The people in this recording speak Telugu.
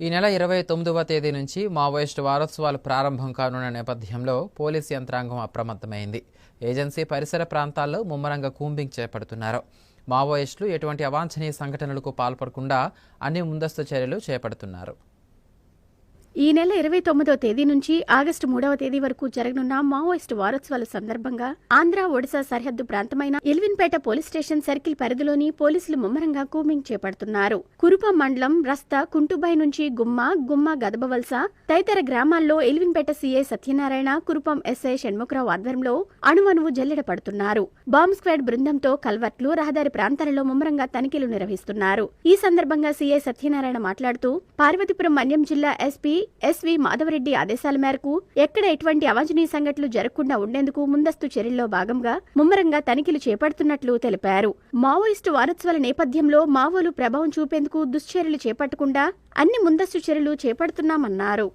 ఈ నెల ఇరవై తొమ్మిదవ తేదీ నుంచి మావోయిస్టు వారోత్సవాలు ప్రారంభం కానున్న నేపథ్యంలో పోలీసు యంత్రాంగం అప్రమత్తమైంది. ఏజెన్సీ పరిసర ప్రాంతాల్లో ముమ్మరంగా కూంబింగ్ చేపడుతున్నారు. మావోయిస్టులు ఎటువంటి అవాంఛనీయ సంఘటనలకు పాల్పడకుండా అన్ని ముందస్తు చర్యలు చేపడుతున్నారు. ఈ నెల ఇరవై తొమ్మిదో తేదీ నుంచి ఆగస్టు మూడవ తేదీ వరకు జరగనున్న మావోయిస్టు వారోత్సవాల సందర్భంగా ఆంధ్ర ఒడిశా సరిహద్దు ప్రాంతమైన ఎల్విన్పేట పోలీస్ స్టేషన్ సర్కిల్ పరిధిలోని పోలీసులు ముమ్మరంగా కూమింగ్ చేపడుతున్నారు. కురుప మండలం రస్తా కుంటుబాయి నుంచి గుమ్మ గుమ్మ గదబవలస తదితర గ్రామాల్లో ఎల్విన్పేట సీఐ సత్యనారాయణ కురుపం ఎస్ఐ షణ్ముఖరావు ఆధ్వర్యంలో అణువణువు జల్లెడ పడుతున్నారు. బాంబ్ స్క్వాడ్ బృందంతో కల్వర్ట్లు రహదారి ప్రాంతాలలో ముమ్మరంగా తనిఖీలు నిర్వహిస్తున్నారు. ఈ సందర్భంగా సీఐ సత్యనారాయణ మాట్లాడుతూ పార్వతీపురం మన్యం జిల్లా ఎస్పీ ఎస్వి మాధవరెడ్డి ఆదేశాల మేరకు ఎక్కడ ఎటువంటి అవాంఛనీయ సంఘటనలు జరగకుండా ఉండేందుకు ముందస్తు చర్యల్లో భాగంగా ముమ్మరంగా తనిఖీలు చేపడుతున్నట్లు తెలిపారు. మావోయిస్టు వారోత్సవాల నేపథ్యంలో మావోలు ప్రభావం చూపేందుకు దుశ్చర్యలు చేపట్టకుండా అన్ని ముందస్తు చర్యలు చేపడుతున్నామన్నారు.